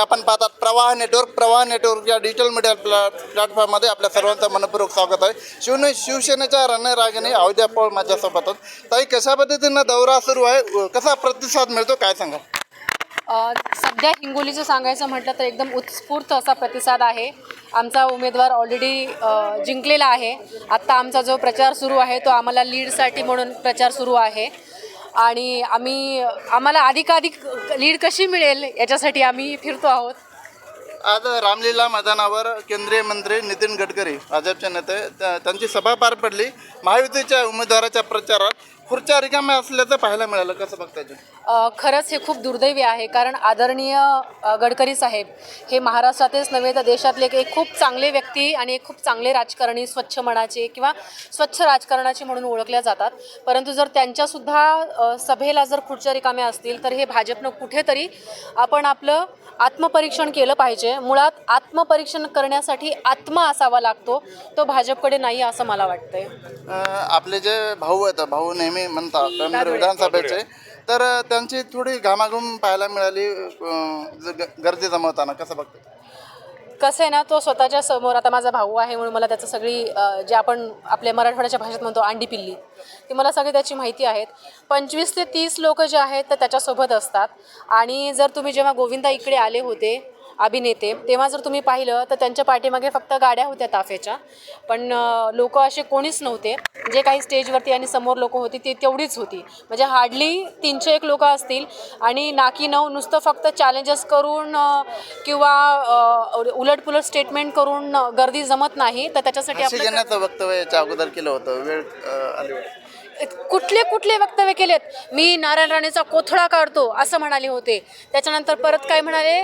आपण पाहतात प्रवाह नेटवर्क प्रवाह नेटवर्क या डिजिटल मीडिया प्लॅ प्लॅटफॉर्ममध्ये आपल्या सर्वांचं मनपूर्वक स्वागत आहे. शिवने शिवसेनेच्या रणरागिणी अवध्या पवार माझ्यासोबतच ताई कशा पद्धतीनं दौरा सुरू आहे? कसा प्रतिसाद मिळतो? काय सांगा सध्या हिंगोलीचं सांगायचं म्हटलं तर एकदम उत्स्फूर्त असा प्रतिसाद आहे. आमचा उमेदवार ऑलरेडी जिंकलेला आहे. आत्ता आमचा जो प्रचार सुरू आहे तो आम्हाला लीडसाठी म्हणून प्रचार सुरू आहे. आणि आम्ही आम्हाला अधिकाधिक लीड कशी मिळेल याच्यासाठी आम्ही फिरतो आहोत. आज रामलीला मैदानावर केंद्रीय मंत्री नितीन गडकरी भाजपचे नेते त्या- त्यांची सभा पार पडली. महायुतीच्या उमेदवाराच्या प्रचारात खुर्च्या रिकाम्या असल्याचं पाहायला मिळालं. कसं बघताय अ, खरंच हे खूप दुर्दैवी आहे कारण आदरणीय अ, गडकरी साहेब हे महाराष्ट्रातेच नव्हे तर देशातले एक- एक खूप चांगले व्यक्ती आणि एक खूप चांगले राजकारणी स्वच्छ मनाचे किंवा स्वच्छ राजकारणाचे म्हणून ओळखल्या जातात. परंतु जर त्यांच्यासुद्धा अ, सभेला जर खुर्च्या रिकाम्या असतील तर हे भाजपनं कुठेतरी आपण आपलं आत्मपरीक्षण केलं पाहिजे. मुळात आत्मपरीक्षण करण्यासाठी आत्मा असावा लागतो. तो भाजपकडे नाही असं मला वाटतंय. अं, आपले जे भाऊ आहेत भाऊ नेहमी म्हणतात कॅमेरे विधानसभेचे. तर त्यांची थोडी घामाघूम पाहायला मिळाली अं, गर्दी जमवताना कसं बघतो? कसं आहे ना तो स्वतःच्या समोर आता माझा भाऊ आहे म्हणून मला त्याचं सगळी अ, जे आपण आपल्या मराठवाड्याच्या भाषेत म्हणतो अंडी पिल्ली ती मला सगळी त्याची माहिती आहेत. पंचवीस ते तीस लोक जे आहेत ते त्याच्यासोबत असतात. आणि जर तुम्ही जेव्हा गोविंदा इकडे आले होते अभिनेते. तेव्हा जर तुम्ही पाहिलं तर त्यांच्या पाठीमागे फक्त गाड्या होत्या ताफ्याच्या. पण लोक असे कोणीच नव्हते. जे काही स्टेजवरती आणि समोर लोक होती ती तेवढीच होती. म्हणजे हार्डली तीनशे एक लोक असतील आणि नाकी नऊ नुसतं फक्त चॅलेंजेस करून किंवा उलटपुलट स्टेटमेंट करून गर्दी जमत नाही. तर त्याच्यासाठी फाशी आपलं घेण्याचं वक्तव्य याच्या अगोदर केलं होतं वेळ. कुठले कुठले वक्तव्य केलेत? मी नारायण राणेचा कोथळा काढतो असं म्हणाले होते. त्याच्यानंतर परत काय म्हणाले?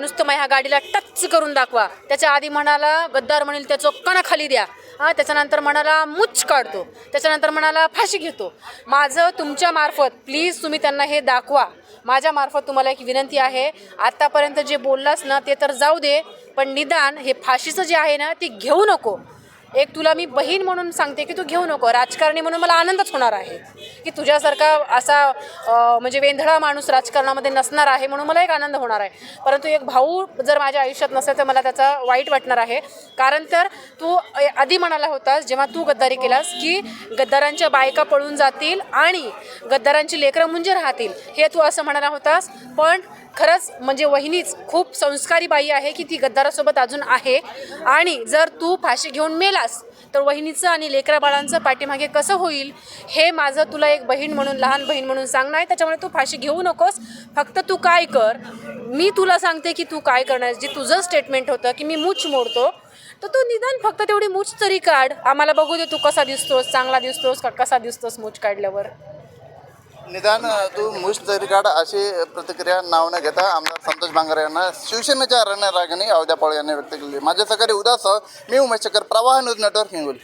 नुसतं मग ह्या गाडीला टच करून दाखवा. त्याच्या आधी म्हणाला गद्दार म्हणेल त्याचं कणाखाली द्या. हां त्याच्यानंतर म्हणाला मुच काढतो. त्याच्यानंतर म्हणाला फाशी घेतो. माझं तुमच्या मार्फत प्लीज तुम्ही त्यांना हे दाखवा. माझ्या मार्फत तुम्हाला एक विनंती आहे. आत्तापर्यंत जे बोललास ना ते तर जाऊ दे पण निदान हे फाशीचं जे आहे ना ते घेऊ नको. एक तुला मी बहीण म्हणून सांगते की तू घेऊ नको. राजकारणी म्हणून मला आनंदच होणार आहे. की तुझ्यासारखा असा म्हणजे वेंधळा माणूस राजकारणामध्ये नसणार आहे म्हणून मला एक आनंद होणार आहे. परंतु एक भाऊ जर माझ्या आयुष्यात नसेल तर मला त्याचा वाईट वाटणार आहे. कारण तर तू आधी म्हणाला होतास जेव्हा तू गद्दारी केलास की गद्दारांच्या बायका पळून जातील आणि गद्दारांची लेकरं मुंजे राहतील. हे तू असं म्हणाला होतास. पण खरंच म्हणजे वहिनीच खूप संस्कारी बाई आहे की ती गद्दारासोबत अजून आहे. आणि जर तू फाशी घेऊन मेलास तर वहिनीचं आणि लेकरा बाळांचं पाठीमागे कसं होईल हे माझं तुला एक बहीण म्हणून लहान बहीण म्हणून सांगणं आहे. त्याच्यामुळे तू फाशी घेऊ नकोस. फक्त तू काय कर मी तुला सांगते की तू काय करणार जे तुझं स्टेटमेंट होतं की मी मूछ मोडतो तर तू निदान फक्त तेवढी मूछ तरी काढ. आम्हाला बघू दे तू कसा दिसतोस चांगला दिसतोस का कसा दिसतोस मूछ काढल्यावर. निदान तू मुश तरी काढ अशी प्रतिक्रिया नाव न घेता आमदार संतोष बांगर यांना. शिवसेनेच्या रणरागिणी अवध्या पाळ यांनी व्यक्त केली. माझ्या सकाळी उदास मी उमेश शकर प्रवाह न्यूज नेटवर्क हिंगोली.